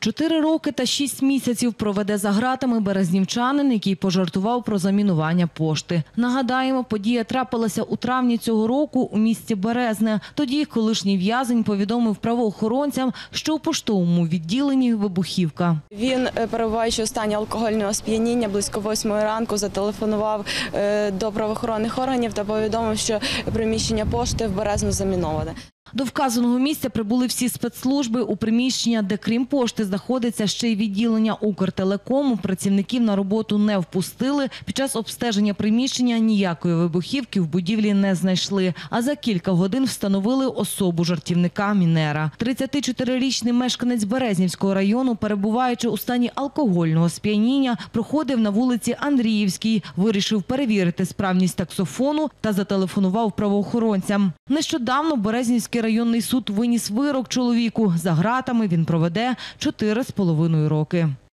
Чотири роки та шість місяців проведе за ґратами березнівчанин, який пожартував про замінування пошти. Нагадаємо, подія трапилася у травні цього року у місті Березне. Тоді колишній в'язень повідомив правоохоронцям, що у поштовому відділенні вибухівка. Він, е, перебуваючи у стані алкогольного сп'яніння, близько восьмої ранку зателефонував е, до правоохоронних органів та повідомив, що приміщення пошти в Березну заміноване. До вказаного місця прибули всі спецслужби у приміщення, де крім пошти знаходиться ще й відділення Укртелекому. Працівників на роботу не впустили. Під час обстеження приміщення ніякої вибухівки в будівлі не знайшли. А за кілька годин встановили особу жартівника Мінера. 34-річний мешканець Березнівського району, перебуваючи у стані алкогольного сп'яніння, проходив на вулиці Андріївській, вирішив перевірити справність таксофону та зателефонував правоохоронцям. Нещодавно Березнівський районний суд виніс вирок чоловіку. За ґратами він проведе 4,5 роки.